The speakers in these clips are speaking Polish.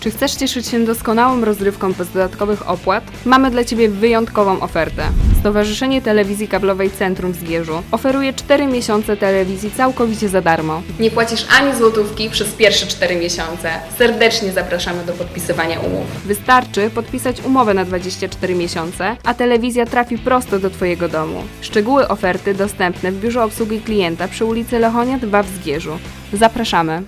Czy chcesz cieszyć się doskonałą rozrywką bez dodatkowych opłat? Mamy dla Ciebie wyjątkową ofertę. Stowarzyszenie Telewizji Kablowej Centrum w Zgierzu oferuje 4 miesiące telewizji całkowicie za darmo. Nie płacisz ani złotówki przez pierwsze 4 miesiące. Serdecznie zapraszamy do podpisywania umów. Wystarczy podpisać umowę na 24 miesiące, a telewizja trafi prosto do Twojego domu. Szczegóły oferty dostępne w biurze obsługi klienta przy ulicy Lechonia 2 w Zgierzu. Zapraszamy.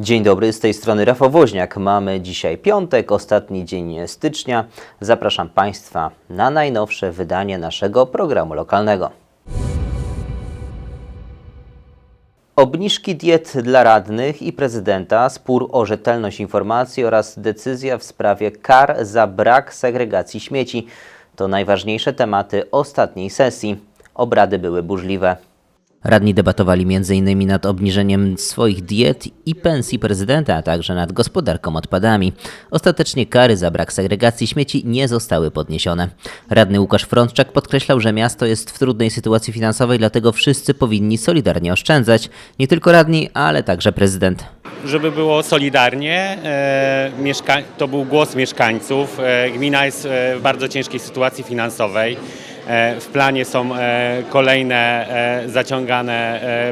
Dzień dobry, z tej strony Rafał Woźniak. Mamy dzisiaj piątek, ostatni dzień stycznia. Zapraszam Państwa na najnowsze wydanie naszego programu lokalnego. Obniżki diet dla radnych i prezydenta, spór o rzetelność informacji oraz decyzja w sprawie kar za brak segregacji śmieci to najważniejsze tematy ostatniej sesji. Obrady były burzliwe. Radni debatowali m.in. nad obniżeniem swoich diet i pensji prezydenta, a także nad gospodarką odpadami. Ostatecznie kary za brak segregacji śmieci nie zostały podniesione. Radny Łukasz Frączczak podkreślał, że miasto jest w trudnej sytuacji finansowej, dlatego wszyscy powinni solidarnie oszczędzać. Nie tylko radni, ale także prezydent. żeby było solidarnie. E, to był głos mieszkańców. E, gmina jest e, w bardzo ciężkiej sytuacji finansowej. E, w planie są e, kolejne e, zaciągane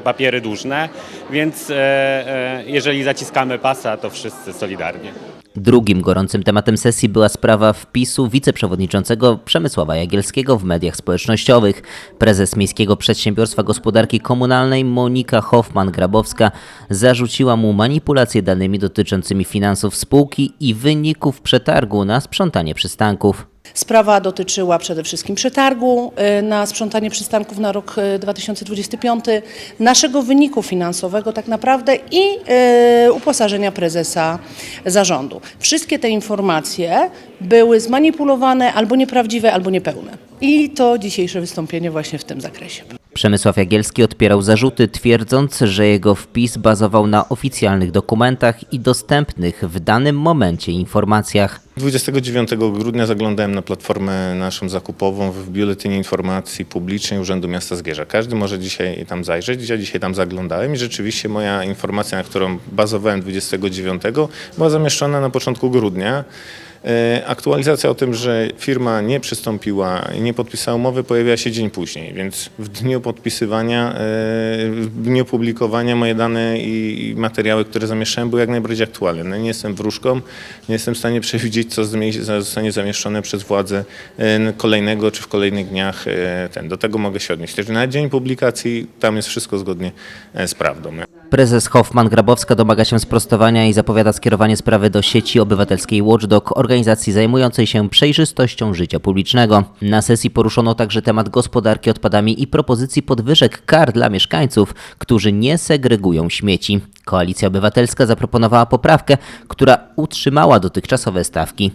papiery dłużne, więc jeżeli zaciskamy pasa, to wszyscy solidarnie. Drugim gorącym tematem sesji była sprawa wpisu wiceprzewodniczącego Przemysława Jagielskiego w mediach społecznościowych. Prezes Miejskiego Przedsiębiorstwa Gospodarki Komunalnej Monika Hoffman-Grabowska zarzuciła mu manipulację danymi dotyczącymi finansów spółki i wyników przetargu na sprzątanie przystanków. Sprawa dotyczyła przede wszystkim przetargu y, na sprzątanie przystanków na rok y, 2025, naszego wyniku finansowego tak naprawdę i y, uposażenia prezesa zarządu. Wszystkie te informacje były zmanipulowane, albo nieprawdziwe, albo niepełne. I to dzisiejsze wystąpienie właśnie w tym zakresie. Przemysław Jagielski odpierał zarzuty, twierdząc, że jego wpis bazował na oficjalnych dokumentach i dostępnych w danym momencie informacjach. 29 grudnia zaglądałem na platformę naszą zakupową w Biuletynie Informacji Publicznej Urzędu Miasta Zgierza. Każdy może dzisiaj tam zajrzeć. Ja dzisiaj tam zaglądałem i rzeczywiście moja informacja, na którą bazowałem 29, była zamieszczona na początku grudnia. E, Aktualizacja o tym, że firma nie przystąpiła, nie podpisała umowy, pojawiła się dzień później, więc w dniu podpisywania, e, w dniu publikowania moje dane i materiały, które zamieszczałem, były jak najbardziej aktualne. No, nie jestem wróżką, nie jestem w stanie przewidzieć, co zostanie zamieszczone przez władze e, kolejnego czy w kolejnych dniach. Ten. Do tego mogę się odnieść. Także na dzień publikacji tam jest wszystko zgodnie z prawdą. Prezes Hoffman-Grabowska domaga się sprostowania i zapowiada skierowanie sprawy do sieci obywatelskiej Watchdog, zajmującej się przejrzystością życia publicznego. Na sesji poruszono także temat gospodarki odpadami i propozycji podwyżek kar dla mieszkańców, którzy nie segregują śmieci. Koalicja Obywatelska zaproponowała poprawkę, która utrzymała dotychczasowe stawki.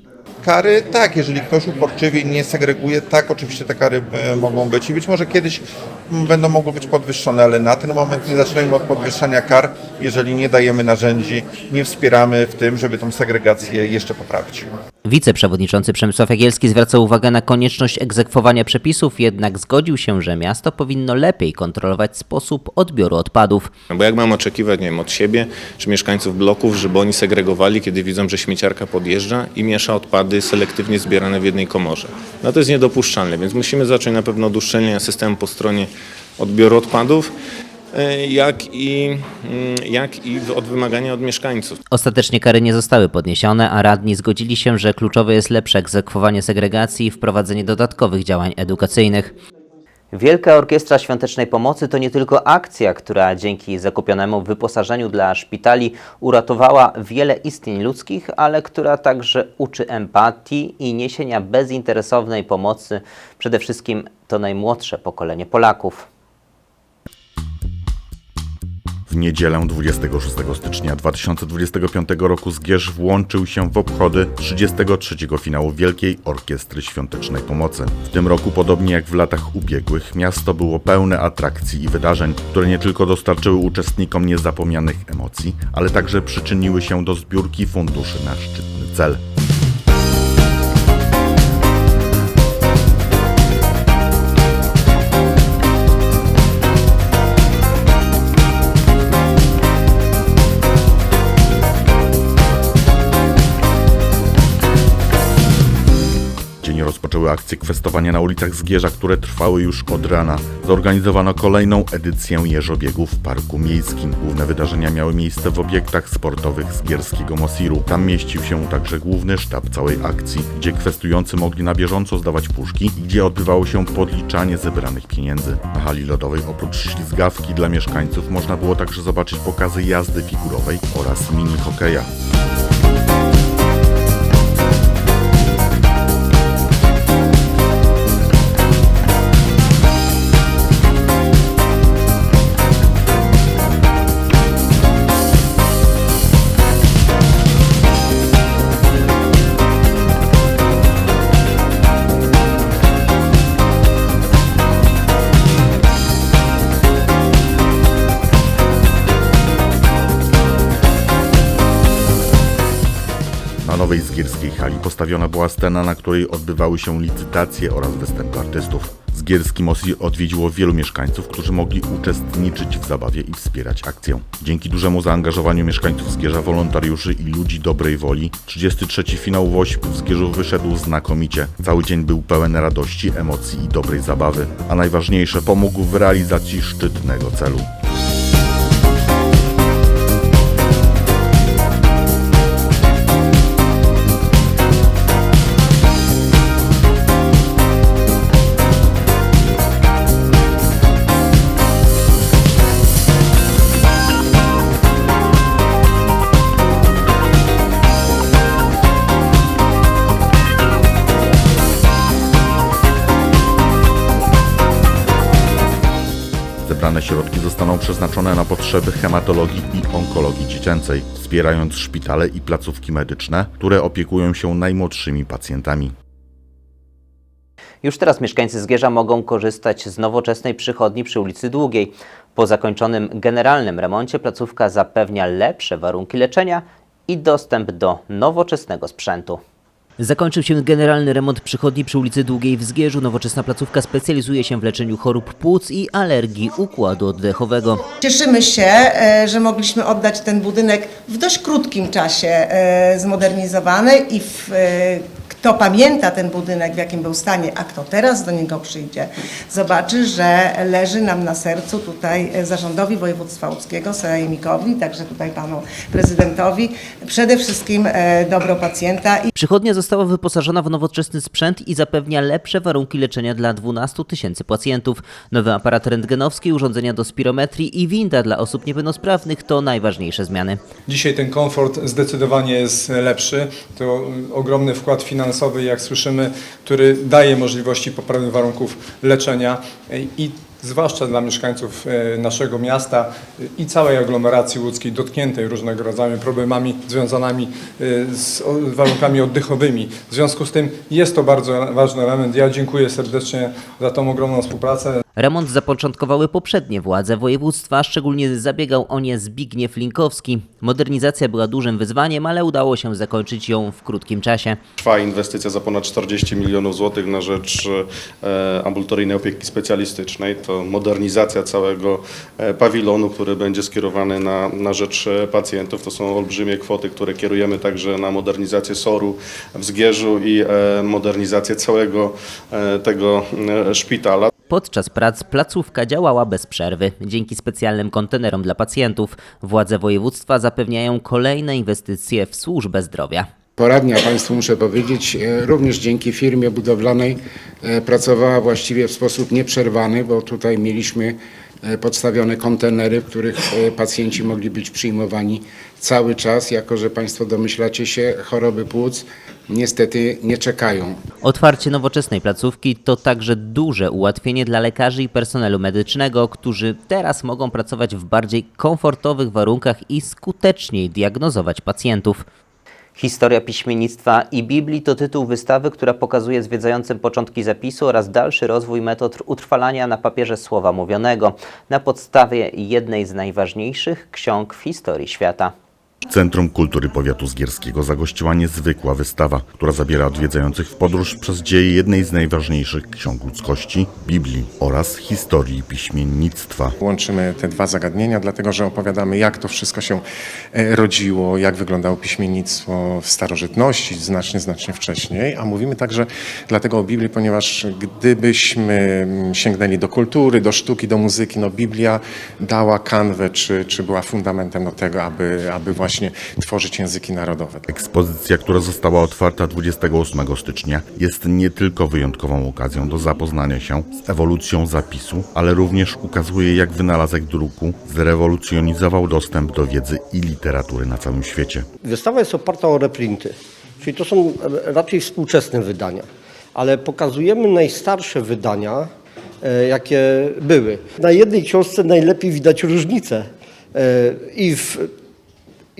Kary tak, jeżeli ktoś uporczywie nie segreguje, tak, oczywiście te kary e, mogą być i być może kiedyś m, będą mogły być podwyższone, ale na ten moment nie zaczynajmy od podwyższania kar, jeżeli nie dajemy narzędzi, nie wspieramy w tym, żeby tą segregację jeszcze poprawić. Wiceprzewodniczący Przemysław Jagielski zwraca uwagę na konieczność egzekwowania przepisów, jednak zgodził się, że miasto powinno lepiej kontrolować sposób odbioru odpadów. No bo jak mam oczekiwać, nie wiem, od siebie czy mieszkańców bloków, żeby oni segregowali, kiedy widzą, że śmieciarka podjeżdża i miesza odpady selektywnie zbierane w jednej komorze. No to jest niedopuszczalne, więc musimy zacząć na pewno od uszczelnienia systemu po stronie odbioru odpadów, jak i, mm, jak i od wymagania od mieszkańców. Ostatecznie kary nie zostały podniesione, a radni zgodzili się, że kluczowe jest lepsze egzekwowanie segregacji i wprowadzenie dodatkowych działań edukacyjnych. Wielka Orkiestra Świątecznej Pomocy to nie tylko akcja, która dzięki zakupionemu wyposażeniu dla szpitali uratowała wiele istnień ludzkich, ale która także uczy empatii i niesienia bezinteresownej pomocy przede wszystkim to najmłodsze pokolenie Polaków. W niedzielę 26 stycznia 2025 roku Zgierz włączył się w obchody 33. finału Wielkiej Orkiestry Świątecznej Pomocy. W tym roku, podobnie jak w latach ubiegłych, miasto było pełne atrakcji i wydarzeń, które nie tylko dostarczyły uczestnikom niezapomnianych emocji, ale także przyczyniły się do zbiórki funduszy na szczytny cel. Rozpoczęły akcje kwestowania na ulicach Zgierza, które trwały już od rana. Zorganizowano kolejną edycję jeżobiegu w Parku Miejskim. Główne wydarzenia miały miejsce w obiektach sportowych Zgierskiego Mosiru. Tam mieścił się także główny sztab całej akcji, gdzie kwestujący mogli na bieżąco zdawać puszki i gdzie odbywało się podliczanie zebranych pieniędzy. Na hali lodowej oprócz ślizgawki dla mieszkańców można było także zobaczyć pokazy jazdy figurowej oraz mini hokeja. Nowej zgierskiej hali postawiona była scena, na której odbywały się licytacje oraz występy artystów. Zgierski Mosir odwiedziło wielu mieszkańców, którzy mogli uczestniczyć w zabawie i wspierać akcję. Dzięki dużemu zaangażowaniu mieszkańców Zgierza, wolontariuszy i ludzi dobrej woli, 33. finał Wośp w Zgierzu wyszedł znakomicie. Cały dzień był pełen radości, emocji i dobrej zabawy, a najważniejsze pomógł w realizacji szczytnego celu. Przeznaczone na potrzeby hematologii i onkologii dziecięcej, wspierając szpitale i placówki medyczne, które opiekują się najmłodszymi pacjentami. Już teraz mieszkańcy Zgierza mogą korzystać z nowoczesnej przychodni przy ulicy Długiej. Po zakończonym generalnym remoncie placówka zapewnia lepsze warunki leczenia i dostęp do nowoczesnego sprzętu. Zakończył się generalny remont przychodni przy ulicy Długiej w Zgierzu. Nowoczesna placówka specjalizuje się w leczeniu chorób płuc i alergii układu oddechowego. Cieszymy się, e, że mogliśmy oddać ten budynek w dość krótkim czasie e, zmodernizowany i w, e, kto pamięta ten budynek, w jakim był stanie, a kto teraz do niego przyjdzie, zobaczy, że leży nam na sercu tutaj zarządowi województwa łódzkiego, sejmikowi, także tutaj panu prezydentowi, przede wszystkim dobro pacjenta Przychodnia została wyposażona w nowoczesny sprzęt i zapewnia lepsze warunki leczenia dla 12 tysięcy pacjentów. Nowy aparat rentgenowski, urządzenia do spirometrii i winda dla osób niepełnosprawnych to najważniejsze zmiany. Dzisiaj ten komfort zdecydowanie jest lepszy. To ogromny wkład finansowy, jak słyszymy, który daje możliwości poprawy warunków leczenia i zwłaszcza dla mieszkańców e, naszego miasta e, i całej aglomeracji łódzkiej dotkniętej różnego rodzaju problemami związanymi e, z warunkami oddechowymi. W związku z tym jest to bardzo ważny element. Ja dziękuję serdecznie za tą ogromną współpracę. Remont zapoczątkowały poprzednie władze województwa, szczególnie zabiegał o nie Zbigniew Linkowski. Modernizacja była dużym wyzwaniem, ale udało się zakończyć ją w krótkim czasie. Trwa inwestycja za ponad 40 milionów złotych na rzecz e, ambulatoryjnej opieki specjalistycznej. To modernizacja całego e, pawilonu, który będzie skierowany na, na rzecz e, pacjentów. To są olbrzymie kwoty, które kierujemy także na modernizację SOR-u w Zgierzu i modernizację całego tego szpitala. Podczas prac placówka działała bez przerwy. Dzięki specjalnym kontenerom dla pacjentów władze województwa zapewniają kolejne inwestycje w służbę zdrowia. Poradnia Państwu muszę powiedzieć, e, również dzięki firmie budowlanej e, pracowała właściwie w sposób nieprzerwany, bo tutaj mieliśmy e, podstawione kontenery, w których pacjenci mogli być przyjmowani cały czas, jako że Państwo domyślacie się, choroby płuc niestety nie czekają. Otwarcie nowoczesnej placówki to także duże ułatwienie dla lekarzy i personelu medycznego, którzy teraz mogą pracować w bardziej komfortowych warunkach i skuteczniej diagnozować pacjentów. Historia piśmiennictwa i Biblii to tytuł wystawy, która pokazuje zwiedzającym początki zapisu oraz dalszy rozwój metod utrwalania na papierze słowa mówionego na podstawie jednej z najważniejszych ksiąg w historii świata. Centrum Kultury Powiatu Zgierskiego zagościła niezwykła wystawa, która zabiera odwiedzających w podróż przez dzieje jednej z najważniejszych ksiąg ludzkości, Biblii oraz historii piśmiennictwa. Łączymy te dwa zagadnienia, dlatego że opowiadamy, jak to wszystko się e, rodziło, jak wyglądało piśmiennictwo w starożytności, znacznie, znacznie wcześniej, a mówimy także dlatego o Biblii, ponieważ gdybyśmy mm, sięgnęli do kultury, do sztuki, do muzyki, no Biblia dała kanwę, czy, czy była fundamentem do tego, aby, aby właśnie tworzyć języki narodowe. Ekspozycja, która została otwarta 28 stycznia, jest nie tylko wyjątkową okazją do zapoznania się z ewolucją zapisu, ale również ukazuje, jak wynalazek druku zrewolucjonizował dostęp do wiedzy i literatury na całym świecie. Wystawa jest oparta o reprinty, czyli to są raczej współczesne wydania, ale pokazujemy najstarsze wydania, e, jakie były. Na jednej książce najlepiej widać różnice e, i w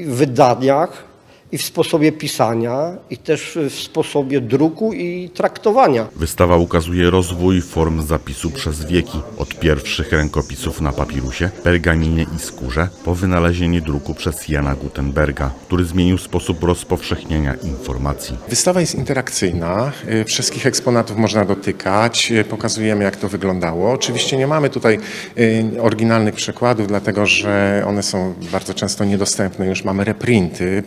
wydaniach, i w sposobie pisania, i też w sposobie druku i traktowania. Wystawa ukazuje rozwój form zapisu przez wieki, od pierwszych rękopisów na papirusie, pergaminie i skórze, po wynalezienie druku przez Jana Gutenberga, który zmienił sposób rozpowszechniania informacji. Wystawa jest interakcyjna, y, wszystkich eksponatów można dotykać, y, pokazujemy jak to wyglądało. Oczywiście nie mamy tutaj y, oryginalnych przekładów, dlatego że one są bardzo często niedostępne, już mamy reprinty.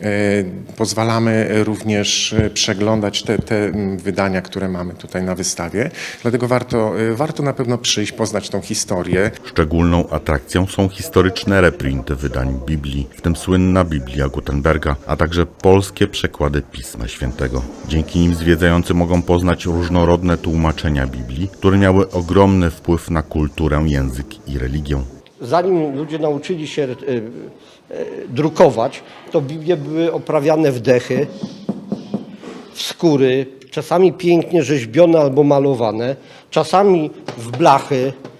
Y, Pozwalamy również y, przeglądać te, te wydania, które mamy tutaj na wystawie, dlatego warto, y, warto na pewno przyjść, poznać tą historię. Szczególną atrakcją są historyczne reprinty wydań Biblii, w tym słynna Biblia Gutenberga, a także polskie przekłady Pisma Świętego. Dzięki nim zwiedzający mogą poznać różnorodne tłumaczenia Biblii, które miały ogromny wpływ na kulturę, język i religię. zanim ludzie nauczyli się e, e, drukować, to Biblie były oprawiane w dechy, w skóry, czasami pięknie rzeźbione albo malowane, czasami w blachy, e,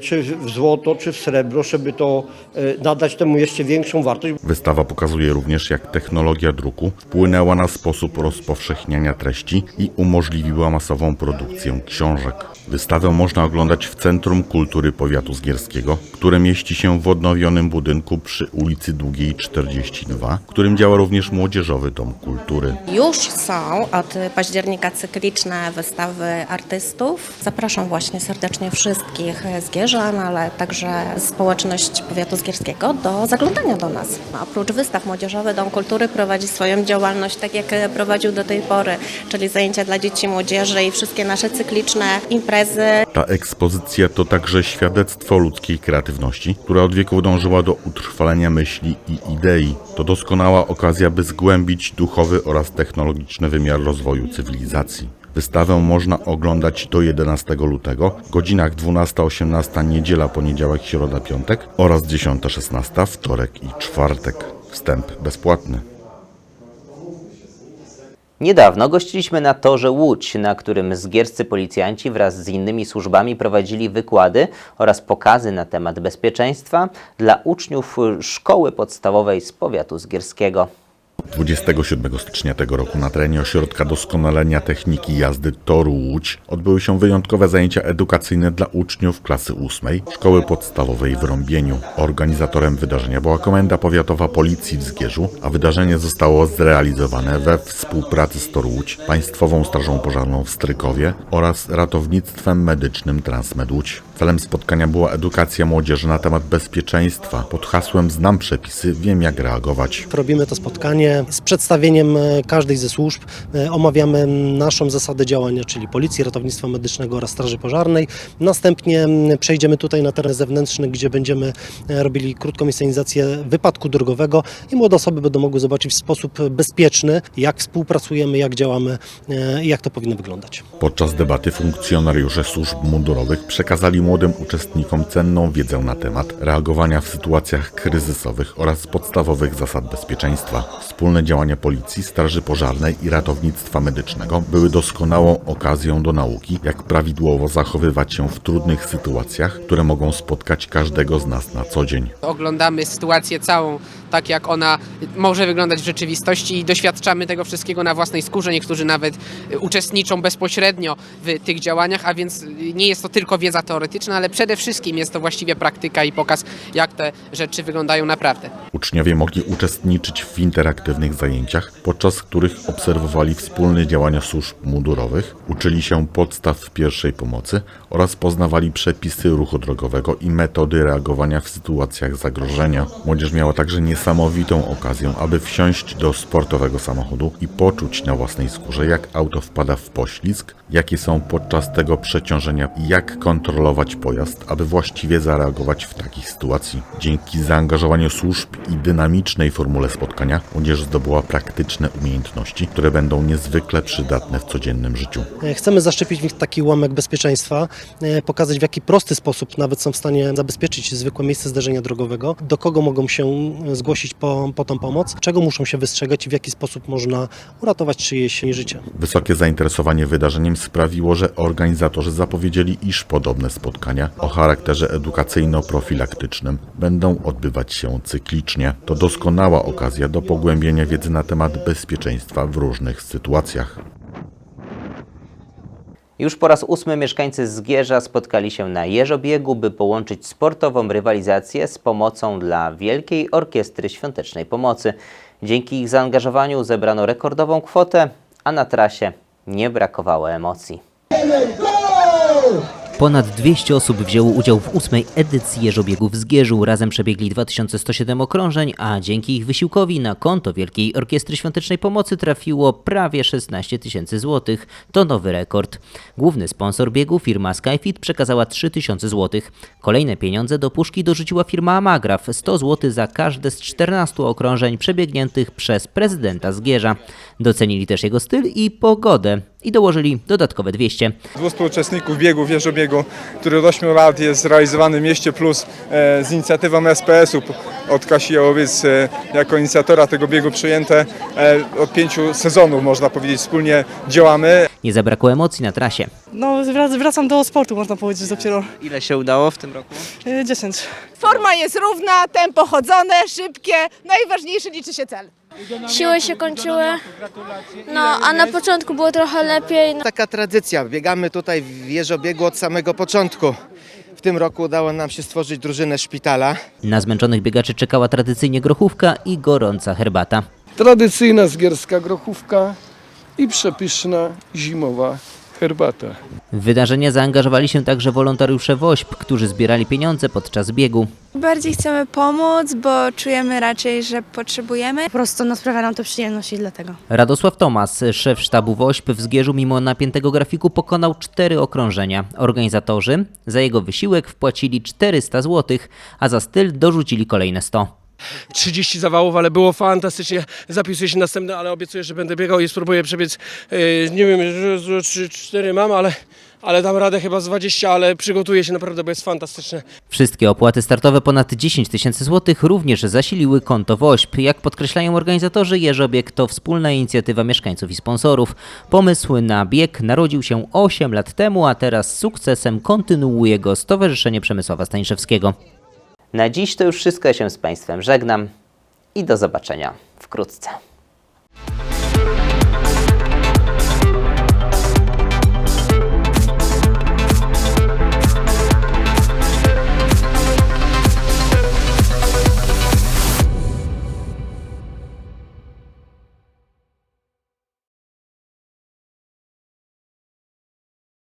czy w złoto, czy w srebro, żeby to e, nadać temu jeszcze większą wartość. Wystawa pokazuje również, jak technologia druku wpłynęła na sposób rozpowszechniania treści i umożliwiła masową produkcję książek. Wystawę można oglądać w Centrum Kultury Powiatu Zgierskiego, które mieści się w odnowionym budynku przy ulicy Długiej 42, w którym działa również Młodzieżowy Dom Kultury. Już są od października cykliczne wystawy artystów. Zapraszam właśnie serdecznie wszystkich z Gierzan, ale także społeczność powiatu zgierskiego do zaglądania do nas. Oprócz wystaw Młodzieżowy Dom Kultury prowadzi swoją działalność tak jak prowadził do tej pory, czyli zajęcia dla dzieci młodzieży i wszystkie nasze cykliczne imprezy. Ta ekspozycja to także świadectwo ludzkiej kreatywności, która od wieków dążyła do utrwalenia myśli i idei. To doskonała okazja, by zgłębić duchowy oraz technologiczny wymiar rozwoju cywilizacji. Wystawę można oglądać do 11 lutego, w godzinach 12-18 niedziela, poniedziałek, środa, piątek oraz 10-16 wtorek i czwartek. Wstęp bezpłatny. Niedawno gościliśmy na torze Łódź, na którym zgierscy policjanci wraz z innymi służbami prowadzili wykłady oraz pokazy na temat bezpieczeństwa dla uczniów szkoły podstawowej z powiatu zgierskiego. 27 stycznia tego roku na terenie Ośrodka Doskonalenia Techniki Jazdy Toru Łódź odbyły się wyjątkowe zajęcia edukacyjne dla uczniów klasy 8 Szkoły Podstawowej w Rąbieniu. Organizatorem wydarzenia była Komenda Powiatowa Policji w Zgierzu, a wydarzenie zostało zrealizowane we współpracy z Toru Łódź, Państwową Strażą Pożarną w Strykowie oraz Ratownictwem Medycznym Transmed Łódź. Celem spotkania była edukacja młodzieży na temat bezpieczeństwa pod hasłem Znam przepisy, wiem jak reagować. Robimy to spotkanie z przedstawieniem e, każdej ze służb. E, Omawiamy naszą zasadę działania, czyli Policji, Ratownictwa Medycznego oraz Straży Pożarnej. Następnie przejdziemy tutaj na teren zewnętrzny, gdzie będziemy e, robili krótką inscenizację wypadku drogowego i młode osoby będą mogły zobaczyć w sposób bezpieczny, jak współpracujemy, jak działamy i jak to powinno wyglądać. Podczas debaty funkcjonariusze służb mundurowych przekazali młodym uczestnikom cenną wiedzę na temat reagowania w sytuacjach kryzysowych oraz podstawowych zasad bezpieczeństwa. Wspólne działania policji, straży pożarnej i ratownictwa medycznego były doskonałą okazją do nauki, jak prawidłowo zachowywać się w trudnych sytuacjach, które mogą spotkać każdego z nas na co dzień. Oglądamy sytuację całą tak, jak ona może wyglądać w rzeczywistości i doświadczamy tego wszystkiego na własnej skórze. Niektórzy nawet y, uczestniczą bezpośrednio w tych działaniach, a więc nie jest to tylko wiedza teoretyczna, ale przede wszystkim jest to właściwie praktyka i pokaz, jak te rzeczy wyglądają naprawdę. Uczniowie mogli uczestniczyć w interaktywnych zajęciach, podczas których obserwowali wspólne działania służb mundurowych, uczyli się podstaw pierwszej pomocy oraz poznawali przepisy ruchu drogowego i metody reagowania w sytuacjach zagrożenia. Młodzież miała także niesamowitą okazję, aby wsiąść do sportowego samochodu i poczuć na własnej skórze, jak auto wpada w poślizg, jakie są podczas tego przeciążenia i jak kontrolować pojazd, aby właściwie zareagować w takiej sytuacji. Dzięki zaangażowaniu służb i dynamicznej formule spotkania młodzież zdobyła praktyczne umiejętności, które będą niezwykle przydatne w codziennym życiu. E, Chcemy zaszczepić w nich taki ułamek bezpieczeństwa, e, pokazać w jaki prosty sposób nawet są w stanie zabezpieczyć zwykłe miejsce zdarzenia drogowego, do kogo mogą się e, zgłosić po, po tą pomoc, czego muszą się wystrzegać i w jaki sposób można uratować czyjeś życie. Wysokie zainteresowanie wydarzeniem sprawiło, że organizatorzy zapowiedzieli, iż podobne spotkania o charakterze edukacyjno-profilaktycznym będą odbywać się cyklicznie. To doskonała okazja do pogłębienia wiedzy na temat bezpieczeństwa w różnych sytuacjach. Już po raz ósmy mieszkańcy Zgierza spotkali się na Jeżobiegu, by połączyć sportową rywalizację z pomocą dla Wielkiej Orkiestry Świątecznej Pomocy. Dzięki ich zaangażowaniu zebrano rekordową kwotę, a na trasie nie brakowało emocji. Ponad 200 osób wzięło udział w ósmej edycji Jeżobiegu w Zgierzu. Razem przebiegli 2107 okrążeń, a dzięki ich wysiłkowi na konto Wielkiej Orkiestry Świątecznej Pomocy trafiło prawie 16 tysięcy złotych. To nowy rekord. Główny sponsor biegu, firma Skyfit, przekazała 3 tysiące złotych. Kolejne pieniądze do puszki dorzuciła firma Amagraf, 100 zł za każde z 14 okrążeń przebiegniętych przez prezydenta Zgierza. Docenili też jego styl i pogodę i dołożyli dodatkowe 200. 200 uczestników biegu w Jeżobiegu, który od 8 lat jest realizowany w mieście plus e, z inicjatywą SPS-u od Kasi Jałowiec e, jako inicjatora tego biegu przyjęte. E, od pięciu sezonów można powiedzieć wspólnie działamy. Nie zabrakło emocji na trasie. No, wrac- wracam do sportu, można powiedzieć dopiero. Ile się udało w tym roku? Y, 10. Forma jest równa, tempo chodzone, szybkie, najważniejszy liczy się cel. Siły się kończyły, no a na początku było trochę lepiej. No. Taka tradycja, biegamy tutaj w Jeżobiegu od samego początku. W tym roku udało nam się stworzyć drużynę szpitala. Na zmęczonych biegaczy czekała tradycyjnie grochówka i gorąca herbata. Tradycyjna zgierska grochówka i przepyszna zimowa herbata. W wydarzenie zaangażowali się także wolontariusze WOŚP, którzy zbierali pieniądze podczas biegu. Bardziej chcemy pomóc, bo czujemy raczej, że potrzebujemy. Po prostu no, sprawia nam to przyjemność i dlatego. Radosław Tomas, szef sztabu WOŚP w Zgierzu mimo napiętego grafiku pokonał cztery okrążenia. Organizatorzy za jego wysiłek wpłacili 400 zł, a za styl dorzucili kolejne 100. 30 zawałów, ale było fantastycznie. Zapisuję się następne, ale obiecuję, że będę biegał i spróbuję przebiec. e, Nie wiem, że- że 3-4 mam, ale, ale dam radę chyba z 20, ale przygotuję się naprawdę, bo jest fantastyczne. Wszystkie opłaty startowe ponad 10 tysięcy złotych również zasiliły konto WOŚP. Jak podkreślają organizatorzy, Jeżobieg to wspólna inicjatywa mieszkańców i sponsorów. Pomysł na bieg narodził się 8 lat temu, a teraz z sukcesem kontynuuje go Stowarzyszenie Przemysława Staniszewskiego. Na dziś to już wszystko. Ja się z Państwem żegnam i do zobaczenia wkrótce.